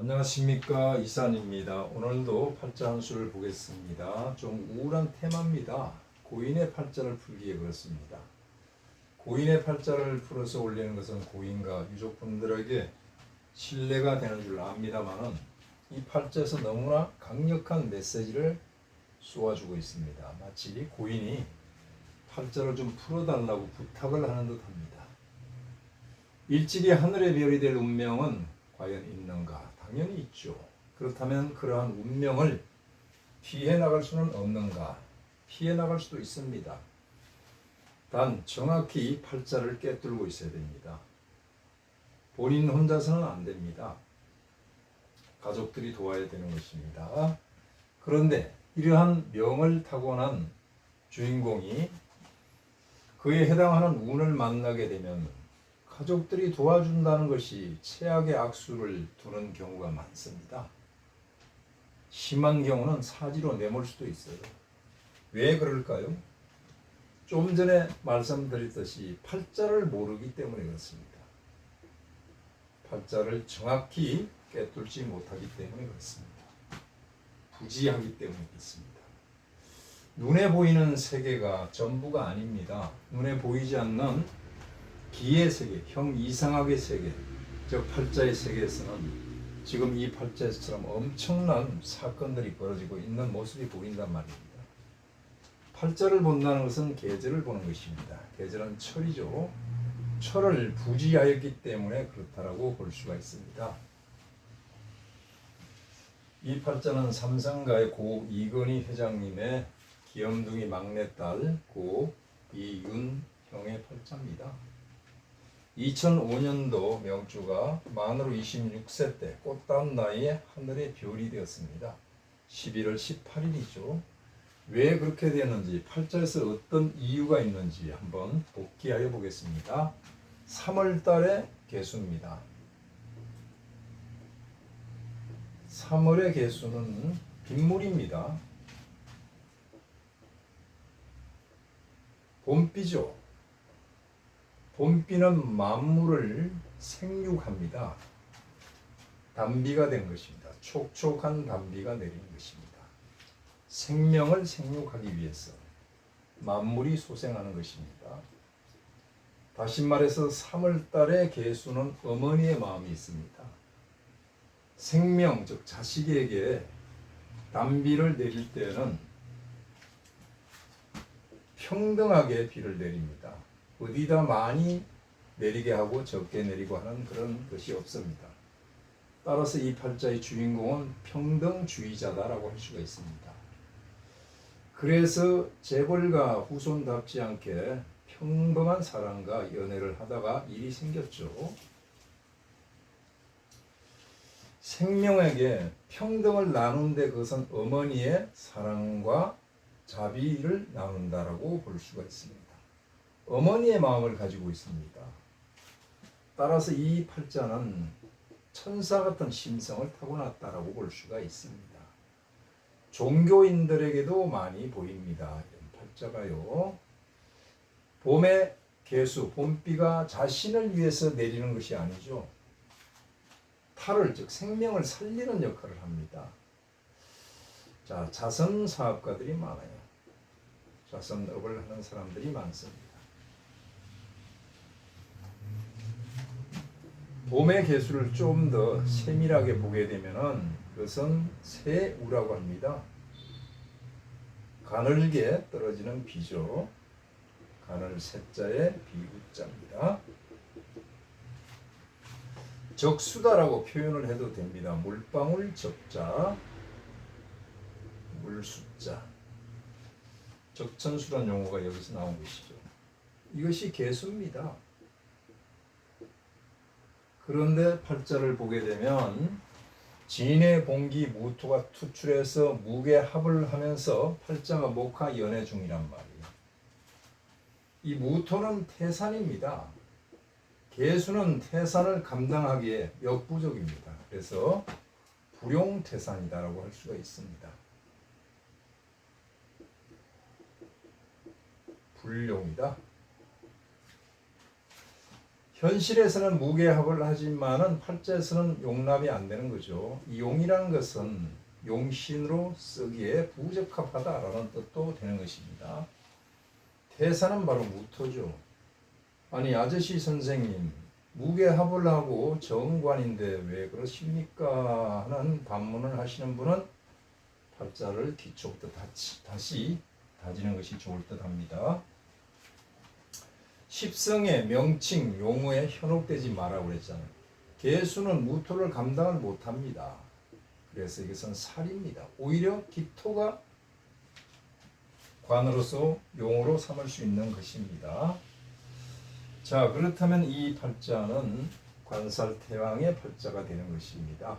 안녕하십니까 이산입니다. 오늘도 팔자 한 수를 보겠습니다. 좀 우울한 테마입니다. 고인의 팔자를 풀기에 그렇습니다. 고인의 팔자를 풀어서 올리는 것은 고인과 유족분들에게 신뢰가 되는 줄 압니다만은 이 팔자에서 너무나 강력한 메시지를 쏘아주고 있습니다. 마치 고인이 팔자를 좀 풀어달라고 부탁을 하는 듯합니다. 일찍이 하늘의 별이 될 운명은 과연 있는가? 당연히 있죠. 그렇다면 그러한 운명을 피해 나갈 수는 없는가? 피해 나갈 수도 있습니다. 단 정확히 팔자를 꿰뚫고 있어야 됩니다. 본인 혼자서는 안 됩니다. 가족들이 도와야 되는 것입니다. 그런데 이러한 명을 타고난 주인공이 그에 해당하는 운을 만나게 되면 가족들이 도와준다는 것이 최악의 악수를 두는 경우가 많습니다. 심한 경우는 사지로 내몰 수도 있어요. 왜 그럴까요? 좀 전에 말씀드렸듯이 팔자를 모르기 때문에 그렇습니다. 팔자를 정확히 꿰뚫지 못하기 때문에 그렇습니다. 부지하기 때문에 그렇습니다. 눈에 보이는 세계가 전부가 아닙니다. 눈에 보이지 않는 기의 세계, 형 이상학의 세계, 즉 팔자의 세계에서는 지금 이 팔자에서처럼 엄청난 사건들이 벌어지고 있는 모습이 보인단 말입니다. 팔자를 본다는 것은 계절을 보는 것입니다. 계절은 철이죠. 철을 부지하였기 때문에 그렇다라고 볼 수가 있습니다. 이 팔자는 삼성가의 고 이건희 회장님의 귀염둥이 막내딸 고 이윤형의 팔자입니다. 2005년도 명주가 만으로 26세 때 꽃다운 나이에 하늘의 별이 되었습니다. 11월 18일이죠. 왜 그렇게 되었는지 팔자에서 어떤 이유가 있는지 한번 복기하여 보겠습니다. 3월 달의 개수입니다. 3월의 개수는 빗물입니다. 봄비죠. 봄비는 만물을 생육합니다. 단비가 된 것입니다. 촉촉한 단비가 내린 것입니다. 생명을 생육하기 위해서 만물이 소생하는 것입니다. 다시 말해서 3월 달의 개수는 어머니의 마음이 있습니다. 생명, 즉 자식에게 단비를 내릴 때는 평등하게 비를 내립니다. 어디다 많이 내리게 하고 적게 내리고 하는 그런 것이 없습니다. 따라서 이 팔자의 주인공은 평등주의자다라고 할 수가 있습니다. 그래서 재벌과 후손답지 않게 평범한 사람과 연애를 하다가 일이 생겼죠. 생명에게 평등을 나눈데 그것은 어머니의 사랑과 자비를 나눈다라고 볼 수가 있습니다. 어머니의 마음을 가지고 있습니다. 따라서 이 팔자는 천사 같은 심성을 타고났다라고 볼 수가 있습니다. 종교인들에게도 많이 보입니다. 팔자가요. 봄의 개수, 봄비가 자신을 위해서 내리는 것이 아니죠. 탈을 즉 생명을 살리는 역할을 합니다. 자, 자선 사업가들이 많아요. 자선업을 하는 사람들이 많습니다. 봄의 개수를 좀 더 세밀하게 보게 되면은 그것은 새우라고 합니다. 가늘게 떨어지는 비죠. 가늘 새자의 비우자입니다. 적수다라고 표현을 해도 됩니다. 물방울 적자, 물숫자. 적천수란 용어가 여기서 나온 것이죠. 이것이 개수입니다. 그런데 팔자를 보게 되면 진의 봉기 무토가 투출해서 무게 합을 하면서 팔자가 목화 연애 중이란 말이에요. 이 무토는 태산입니다. 개수는 태산을 감당하기에 역부족입니다. 그래서 불용태산이다라고 할 수가 있습니다. 불용이다. 현실에서는 무게합을 하지만은 팔자에서는 용납이 안 되는 거죠. 이 용이라는 것은 용신으로 쓰기에 부적합하다라는 뜻도 되는 것입니다. 태사는 바로 무토죠. 아니 아저씨 선생님 무게합을 하고 정관인데 왜 그러십니까? 하는 반문을 하시는 분은 팔자를 뒤쪽부터 다시, 다시 다지는 것이 좋을 듯합니다. 십성의 명칭 용어에 현혹되지 마라 그랬잖아요. 개수는 무토를 감당을 못합니다. 그래서 이것은 살입니다. 오히려 기토가 관으로서 용어로 삼을 수 있는 것입니다. 자 그렇다면 이 팔자는 관살 태왕의 팔자가 되는 것입니다.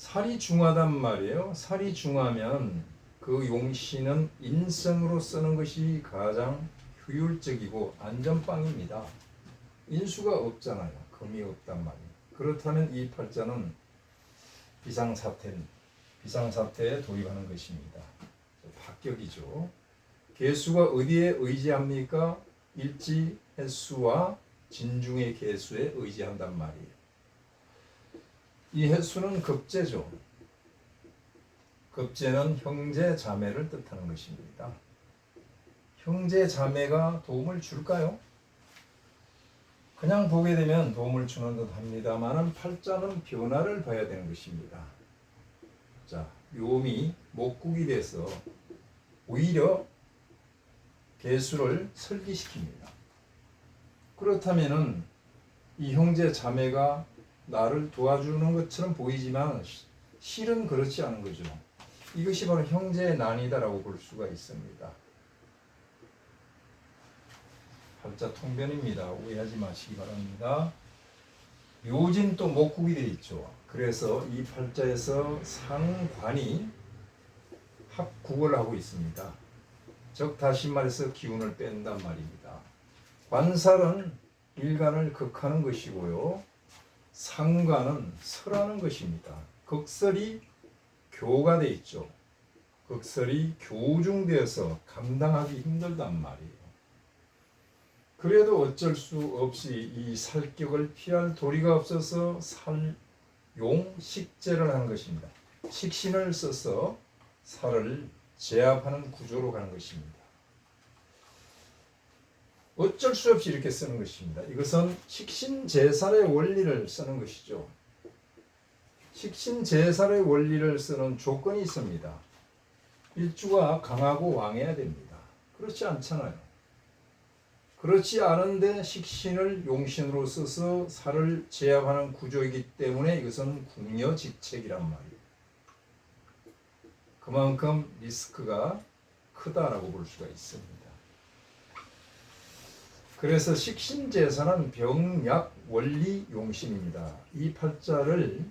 살이 중하단 말이에요. 살이 중하면 그 용신은 인성으로 쓰는 것이 가장 효율적이고 안전빵입니다. 인수가 없잖아요. 금이 없단 말이에요. 그렇다면 이 팔자는 비상사태, 비상사태에 도입하는 것입니다. 합격이죠. 개수가 어디에 의지합니까? 일지 횟수와 진중의 개수에 의지한단 말이에요. 이 횟수는 급제죠. 급제는 형제 자매를 뜻하는 것입니다. 형제 자매가 도움을 줄까요? 그냥 보게 되면 도움을 주는 듯 합니다만은 팔자는 변화를 봐야 되는 것입니다. 자, 묘미 목국이 돼서 오히려 개수를 설기시킵니다. 그렇다면은 이 형제 자매가 나를 도와주는 것처럼 보이지만 시- 실은 그렇지 않은 거죠. 이것이 바로 형제의 난이다라고 볼 수가 있습니다. 팔자 통변입니다. 오해하지 마시기 바랍니다. 묘진 또 목국이 되어 있죠. 그래서 이 팔자에서 상관이 합국을 하고 있습니다. 즉 다시 말해서 기운을 뺀단 말입니다. 관살은 일간을 극하는 것이고요. 상관은 설하는 것입니다. 극설이 교가 돼 있죠. 극설이 교중되어서 감당하기 힘들단 말이에요. 그래도 어쩔 수 없이 이 살격을 피할 도리가 없어서 살용 식제를 하는 것입니다. 식신을 써서 살을 제압하는 구조로 가는 것입니다. 어쩔 수 없이 이렇게 쓰는 것입니다. 이것은 식신제살의 원리를 쓰는 것이죠. 식신제살의 원리를 쓰는 조건이 있습니다. 일주가 강하고 왕해야 됩니다. 그렇지 않잖아요. 그렇지 않은데 식신을 용신으로 써서 살을 제압하는 구조이기 때문에 이것은 궁여직책이란 말이에요. 그만큼 리스크가 크다라고 볼 수가 있습니다. 그래서 식신제사는 병약 원리 용신입니다. 이 팔자를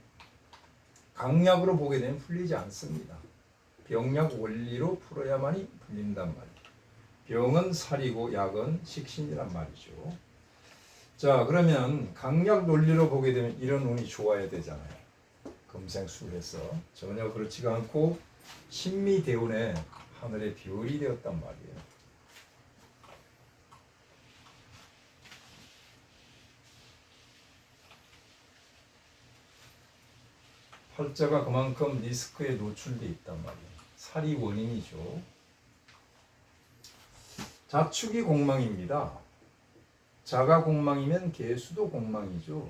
강약으로 보게 되면 풀리지 않습니다. 병약 원리로 풀어야만이 풀린단 말이에요. 병은 살이고 약은 식신이란 말이죠. 자 그러면 강약 논리로 보게 되면 이런 운이 좋아야 되잖아요. 금생술에서 전혀 그렇지가 않고 신미대운의 하늘의 별이 되었단 말이에요. 팔자가 그만큼 리스크에 노출돼 있단 말이에요. 살이 원인이죠. 자축이 공망입니다. 자가 공망이면 개수도 공망이죠.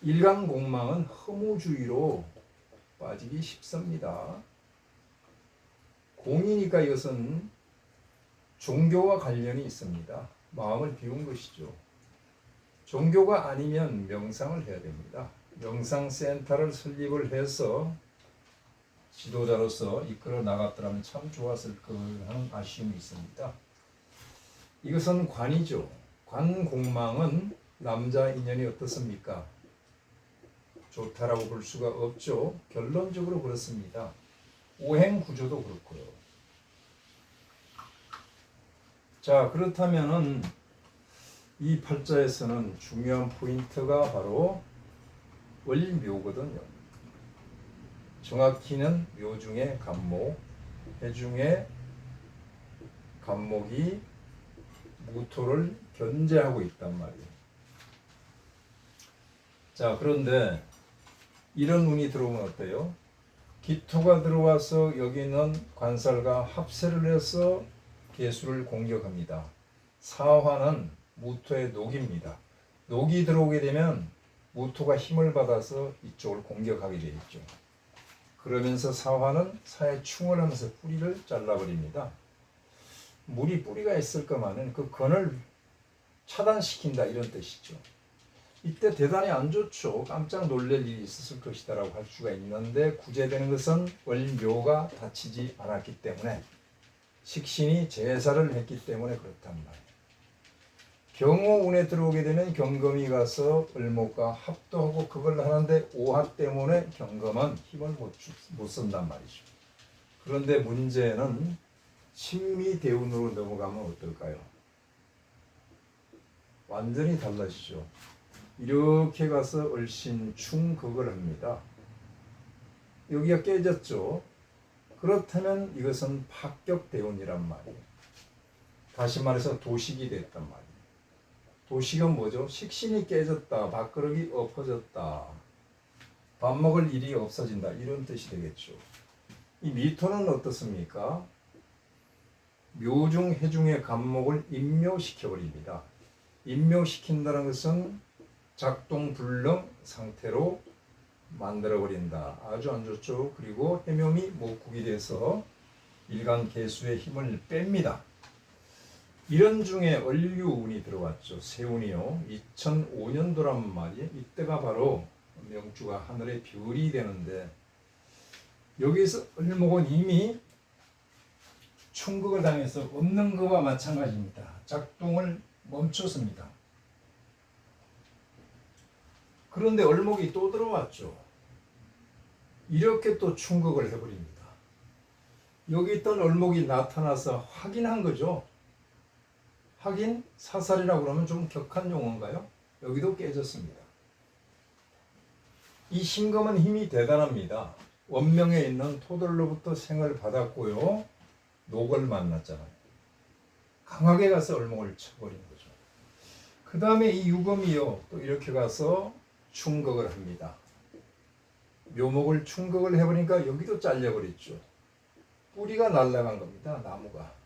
일간 공망은 허무주의로 빠지기 쉽습니다. 공이니까 이것은 종교와 관련이 있습니다. 마음을 비운 것이죠. 종교가 아니면 명상을 해야 됩니다. 명상센터를 설립을 해서 지도자로서 이끌어 나갔더라면 참 좋았을 걸 하는 아쉬움이 있습니다. 이것은 관이죠. 관공망은 남자 인연이 어떻습니까? 좋다라고 볼 수가 없죠. 결론적으로 그렇습니다. 오행 구조도 그렇고요. 자, 그렇다면은 이 팔자에서는 중요한 포인트가 바로 월묘거든요. 정확히는 묘중의 간목, 해중의 간목이 무토를 견제하고 있단 말이에요. 자, 그런데 이런 운이 들어오면 어때요? 기토가 들어와서 여기는 관살과 합세를 해서 개수를 공격합니다. 사화는 무토의 녹입니다. 녹이 들어오게 되면 무토가 힘을 받아서 이쪽을 공격하게 되겠죠. 그러면서 사화는 사에 충을 하면서 뿌리를 잘라버립니다. 물이 뿌리가 있을 거만은 그根을 차단시킨다 이런 뜻이죠. 이때 대단히 안 좋죠. 깜짝 놀랄 일이 있었을 것이다라고 할 수가 있는데 구제되는 것은 원묘가 다치지 않았기 때문에 식신이 제사를 했기 때문에 그렇단 말이에요. 경호 운에 들어오게 되면 경금이 가서 을목과 합도하고 그걸 하는데 오합 때문에 경금은 힘을 못, 주, 못 쓴단 말이죠. 그런데 문제는 신미 대운으로 넘어가면 어떨까요? 완전히 달라지죠. 이렇게 가서 을신 충극을 합니다. 여기가 깨졌죠. 그렇다면 이것은 합격 대운이란 말이에요. 다시 말해서 도식이 됐단 말이에요. 도식은 뭐죠? 식신이 깨졌다, 밥그릇이 엎어졌다, 밥 먹을 일이 없어진다 이런 뜻이 되겠죠. 이 미토는 어떻습니까? 묘중 해중의 간목을 임묘시켜 버립니다. 임묘시킨다는 것은 작동 불능 상태로 만들어 버린다. 아주 안 좋죠. 그리고 해묘이 목국이 돼서 일간 개수의 힘을 뺍니다. 이런 중에 얼류운이 들어왔죠. 세운이요. 2005년도란 말이 이때가 바로 명주가 하늘의 별이 되는데 여기서 을목은 이미 충격을 당해서 없는 것과 마찬가지입니다. 작동을 멈췄습니다. 그런데 얼목이 또 들어왔죠. 이렇게 또 충격을 해버립니다. 여기 있던 얼목이 나타나서 확인한 거죠. 확인 사살이라고 그러면 좀 격한 용어인가요? 여기도 깨졌습니다. 이 신검은 힘이 대단합니다. 원명에 있는 토들로부터 생을 받았고요. 녹을 만났잖아요. 강하게 가서 얼목을 쳐버린 거죠. 그 다음에 이 유검이요. 또 이렇게 가서 충격을 합니다. 묘목을 충격을 해보니까 여기도 잘려버렸죠. 뿌리가 날아간 겁니다. 나무가.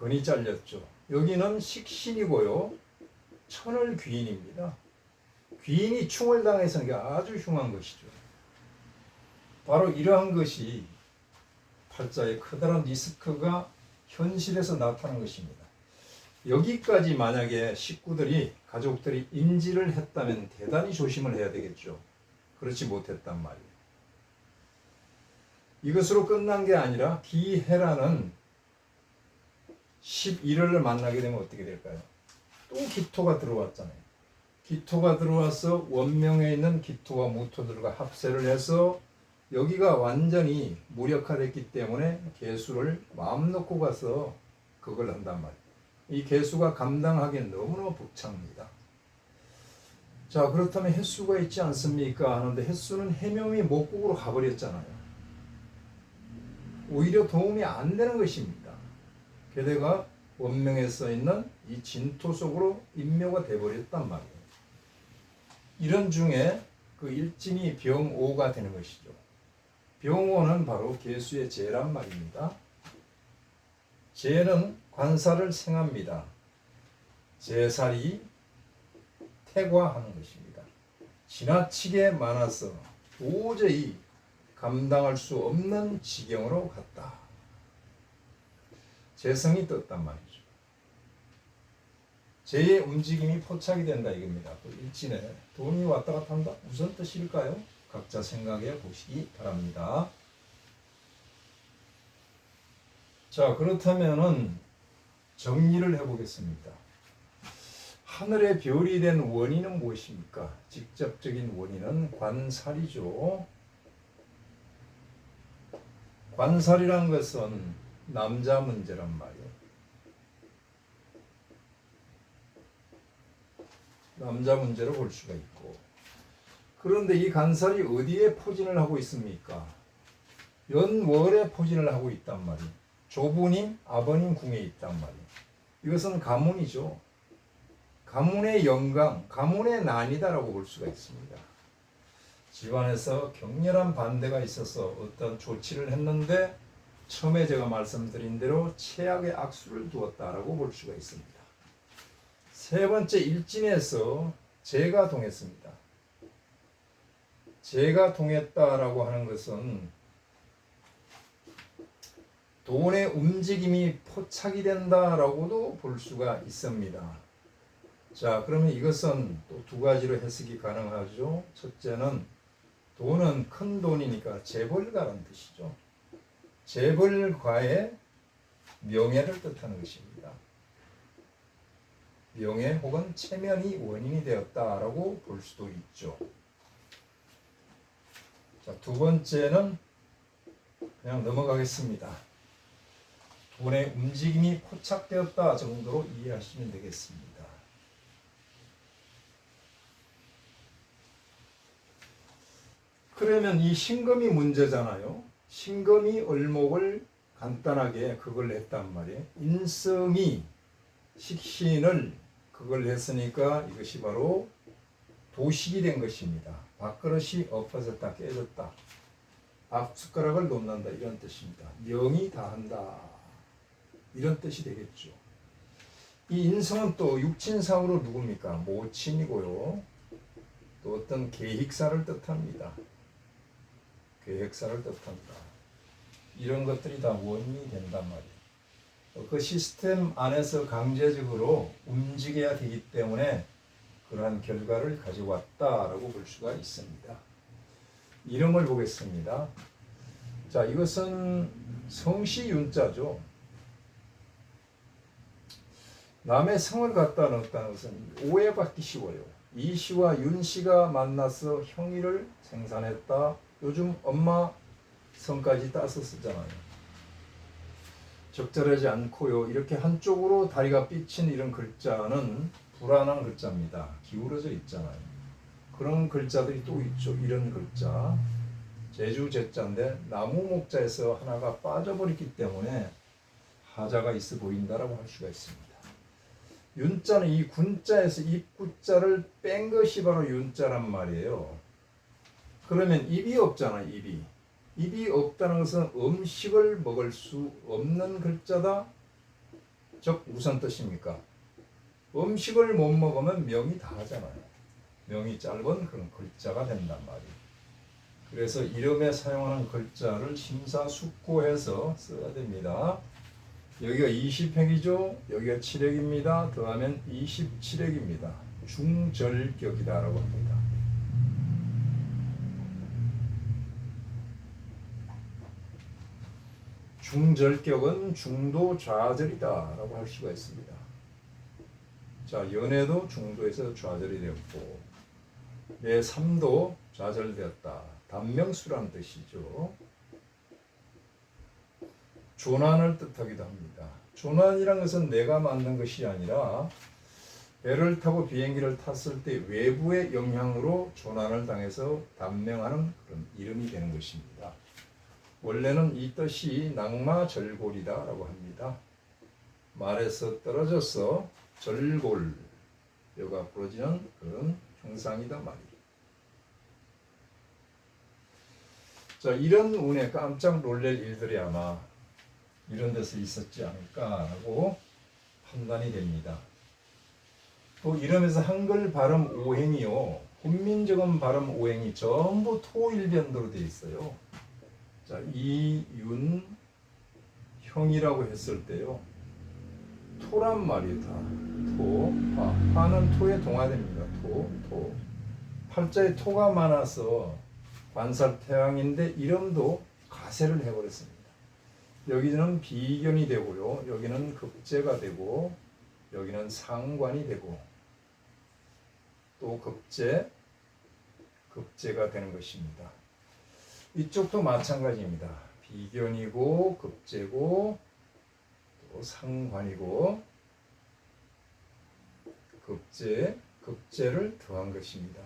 근이 잘렸죠. 여기는 식신이고요. 천을 귀인입니다. 귀인이 충을 당해서 이게 아주 흉한 것이죠. 바로 이러한 것이 팔자의 커다란 리스크가 현실에서 나타난 것입니다. 여기까지 만약에 식구들이 가족들이 인지를 했다면 대단히 조심을 해야 되겠죠. 그렇지 못했단 말이에요. 이것으로 끝난 게 아니라 기해라는 11월을 만나게 되면 어떻게 될까요? 또 기토가 들어왔잖아요. 기토가 들어와서 원명에 있는 기토와 무토들과 합세를 해서 여기가 완전히 무력화됐기 때문에 개수를 마음 놓고 가서 그걸 한단 말이에요. 이 개수가 감당하기엔 너무나 벅찹니다. 자 그렇다면 횟수가 있지 않습니까? 하는데 횟수는 해명이 목국으로 가버렸잖아요. 오히려 도움이 안 되는 것입니다. 게다가 원명에 써 있는 이 진토 속으로 인묘가 돼버렸단 말이에요. 이런 중에 그 일진이 병오가 되는 것이죠. 병오는 바로 개수의 재란 말입니다. 재는 관사를 생합니다. 재살이 태과하는 것입니다. 지나치게 많아서 도저히 감당할 수 없는 지경으로 갔다. 재성이 떴단 말이죠. 재의 움직임이 포착이 된다 이겁니다. 또 일진에 돈이 왔다 갔다 한다. 무슨 뜻일까요? 각자 생각해 보시기 바랍니다. 자, 그렇다면은 정리를 해보겠습니다. 하늘의 별이 된 원인은 무엇입니까? 직접적인 원인은 관살이죠. 관살이란 것은 남자 문제란 말이에요. 남자 문제로 볼 수가 있고 그런데 이 간살이 어디에 포진을 하고 있습니까? 연월에 포진을 하고 있단 말이에요. 조부님, 아버님 궁에 있단 말이에요. 이것은 가문이죠. 가문의 영광, 가문의 난이다라고 볼 수가 있습니다. 집안에서 격렬한 반대가 있어서 어떤 조치를 했는데 처음에 제가 말씀드린 대로 최악의 악수를 두었다라고 볼 수가 있습니다. 세 번째 일진에서 재가 동했습니다. 재가 동했다라고 하는 것은 돈의 움직임이 포착이 된다라고도 볼 수가 있습니다. 자, 그러면 이것은 또 두 가지로 해석이 가능하죠. 첫째는 돈은 큰 돈이니까 재벌가라는 뜻이죠. 재벌가의 명예를 뜻하는 것입니다. 명예 혹은 체면이 원인이 되었다라고 볼 수도 있죠. 자, 두 번째는 그냥 넘어가겠습니다. 돈의 움직임이 포착되었다 정도로 이해하시면 되겠습니다. 그러면 이 신금이 문제잖아요. 신금이 을목을 간단하게 그걸 했단 말이에요. 인성이 식신을 그걸 했으니까 이것이 바로 도식이 된 것입니다. 밥그릇이 엎어졌다 깨졌다. 앞숟가락을 놓는다 이런 뜻입니다. 영이 다한다 이런 뜻이 되겠죠. 이 인성은 또 육친상으로 누굽니까? 모친이고요. 또 어떤 계획사를 뜻합니다. 계획사를 뜻한다. 이런 것들이 다 원인이 된단 말이에요. 그 시스템 안에서 강제적으로 움직여야 되기 때문에 그러한 결과를 가져왔다라고 볼 수가 있습니다. 이름을 보겠습니다. 자, 이것은 성씨 윤자죠. 남의 성을 갖다 넣었다는 것은 오해받기 쉬워요. 이 씨와 윤 씨가 만나서 형이를 생산했다. 요즘 엄마 성까지 따서 쓰잖아요. 적절하지 않고요. 이렇게 한쪽으로 다리가 삐친 이런 글자는 불안한 글자입니다. 기울어져 있잖아요. 그런 글자들이 또 있죠. 이런 글자. 제주 제자인데 나무 목자에서 하나가 빠져버렸기 때문에 하자가 있어 보인다라고 할 수가 있습니다. 윤자는 이 군자에서 입구자를 뺀 것이 바로 윤자란 말이에요. 그러면 입이 없잖아, 입이. 입이 없다는 것은 음식을 먹을 수 없는 글자다. 즉 무슨 뜻입니까? 음식을 못 먹으면 명이 다 하잖아요. 명이 짧은 그런 글자가 된단 말이에요. 그래서 이름에 사용하는 글자를 심사숙고해서 써야 됩니다. 여기가 20획이죠. 여기가 7획입니다. 더하면 27획입니다. 중절격이다라고 합니다. 중절격은 중도 좌절이다라고 할 수가 있습니다. 자, 연애도 중도에서 좌절이 되었고, 내 삶도 좌절되었다. 단명수라는 뜻이죠. 조난을 뜻하기도 합니다. 조난이란 것은 내가 만든 것이 아니라 배를 타고 비행기를 탔을 때 외부의 영향으로 조난을 당해서 단명하는 그런 이름이 되는 것입니다. 원래는 이 뜻이 낙마절골이다라고 합니다. 말에서 떨어져서 절골 뼈가 부러지는 그런 형상이다 말이에요. 자 이런 운에 깜짝 놀랄 일들이 아마 이런 데서 있었지 않을까라고 판단이 됩니다. 또 이러면서 한글 발음 오행이요. 훈민정음 발음 오행이 전부 토일변도로 되어 있어요. 자, 이윤 형이라고 했을 때요. 토란 말이 다. 토, 파. 파는 토에 동화됩니다. 토, 토. 팔자에 토가 많아서 관살 태양인데 이름도 가세를 해버렸습니다. 여기는 비견이 되고요. 여기는 급제가 되고 여기는 상관이 되고 또 급제, 급제가 되는 것입니다. 이쪽도 마찬가지입니다. 비견이고 급제고 또 상관이고 급제, 급제를 더한 것입니다.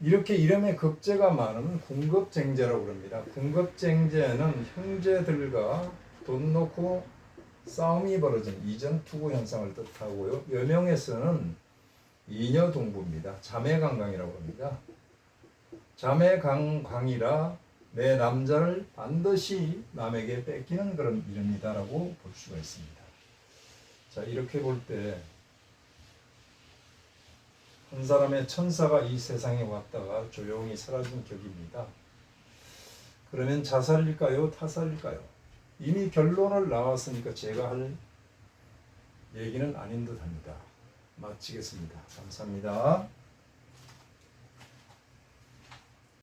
이렇게 이름에 급제가 많으면 궁급쟁제라고 그럽니다. 궁급쟁제는 형제들과 돈 놓고 싸움이 벌어진 이전 투구 현상을 뜻하고요. 여명에서는 이녀 동부입니다. 자매강강이라고 합니다. 자매강강이라 내 남자를 반드시 남에게 뺏기는 그런 이름이다라고 볼 수가 있습니다. 자 이렇게 볼 때 한 사람의 천사가 이 세상에 왔다가 조용히 사라진 격입니다. 그러면 자살일까요? 타살일까요? 이미 결론을 나왔으니까 제가 할 얘기는 아닌 듯 합니다. 마치겠습니다. 감사합니다.